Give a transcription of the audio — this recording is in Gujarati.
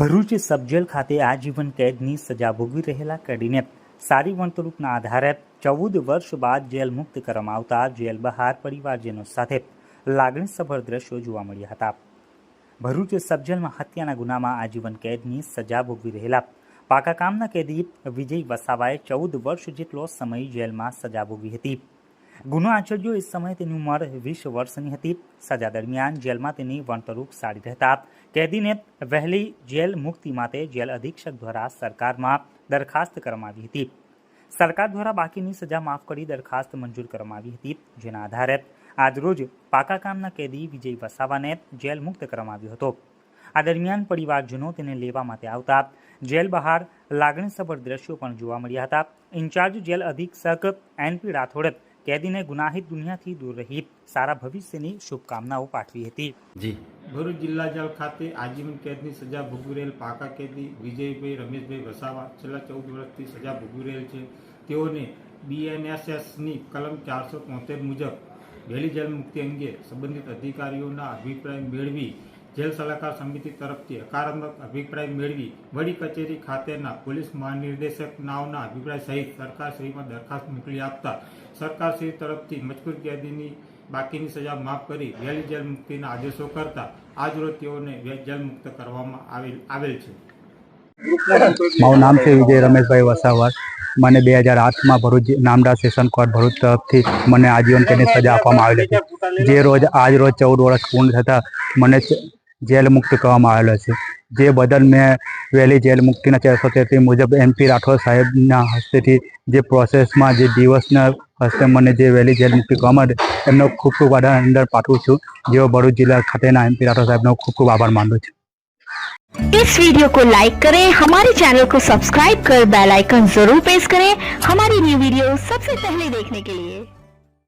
ભરૂચ સબજેલ ખાતે આજીવન કેદની સજા ભોગવી રહેલા કેદીને સારી વર્તણૂકના આધારે ચૌદ વર્ષ બાદ જેલ મુક્ત કરવામાં આવતા જેલ બહાર પરિવારજનો સાથે લાગણીસભર દ્રશ્યો જોવા મળ્યા હતા. ભરૂચ સબજેલમાં હત્યાના ગુનામાં આજીવન કેદની સજા ભોગવી રહેલા પાકા કામના કેદી વિજય વસાવાએ ચૌદ વર્ષ જેટલો સમય જેલમાં સજા ભોગવી હતી. ગુનો આચર્યો એ સમયે તેની ઉંમર વીસ વર્ષની હતી. સજા દરમિયાન જેલમાં તેની વર્તણૂક સારી રહેતા. કેદીને વહેલી જેલ મુક્તિ માટે જેલ અધિક્ષક દ્વારા સરકારમાં દરખાસ્ત કરવામાં આવી હતી. સરકાર દ્વારા બાકીની સજા માફ કરી દરખાસ્ત મંજૂર કરવામાં આવી હતી. જેના આધારે આજરોજ પાકા કામના કેદી વિજય વસાવાને જેલ મુક્ત કરવામાં આવ્યો હતો. આ દરમિયાન પરિવારજનો તેને લેવા માટે આવતા. જેલ બહાર લાગણીસભર દ્રશ્યો પણ જોવા મળ્યા હતા. ઇન્ચાર્જ જેલ અધિક્ષક એનપી રાઠોડે કેદીને ગુનાહિત દુનિયાથી દૂર રહી. સારા ભવિષ્યની શુભકામનાઓ પાઠવી હતી. જી. ભરૂચ જિલ્લા જેલ ખાતે આજીવન કેદની સજા ભોગવી રહેલ પાકા કેદી વિજયભાઈ રમેશભાઈ વસાવા છેલ્લા ચૌદ વર્ષથી સજા ભોગવી રહેલ છે. તેઓને બીએનએસએસની કલમ ચારસો તોતેર મુજબ વહેલી જેલ મુક્તિ અંગે સંબંધિત અધિકારીઓના અભિપ્રાય મેળવી જેલ સલાહકાર સમિતિ તરફથી હકારાત્મક અભિપ્રાય મેળવી વડી કચેરી ખાતેના પોલીસ મહાનિર્દેશક નાવના અભિપ્રાય સહિત સરકારશ્રીમાં દરખાસ્ત મોકલી આપતા સરકારશ્રી તરફથી મજકૂર કેદીની બાકીની સજા માફ કરી વહેલી જેલ મુક્તિના આદેશો કરતા આજરોજ તેઓને જેલ મુક્ત કરવામાં આવેલ છે. મારું નામ છે વિજય રમેશભાઈ વસાવર. મને બે હજાર આઠમાં ભરૂચ નામડા સેશન કોર્ટ ભરૂચ તરફથી મને આજીવન કેદની સજા આપવામાં આવેલી હતી. જે રોજ, આજ રોજ ચૌદ વર્ષ પૂર્ણ થતાં મને જેલ મુક્ત કરવામાં આવેલો છે જે બદલ મેં વહેલી જેલ મુક્તિના ચારસો તેત્રીસ મુજબ એમપી રાઠોડ સાહેબના હસ્તેથી જે પ્રોસેસમાં જે દિવસના હસ્તે મને જે વહેલી જેલ મુક્તિ કરવામાં આવી એમનો ખૂબ ખૂબ આભાર અંદર પાઠવું છું જેઓ ભરૂચ જિલ્લા ખાતેના એમપી રાઠોડ સાહેબનો ખૂબ ખૂબ આભાર માનું છું इस वीडियो को लाइक करें हमारे चैनल को सब्सक्राइब कर बेल आइकन जरूर प्रेस करें हमारी न्यू वीडियो सबसे पहले देखने के लिए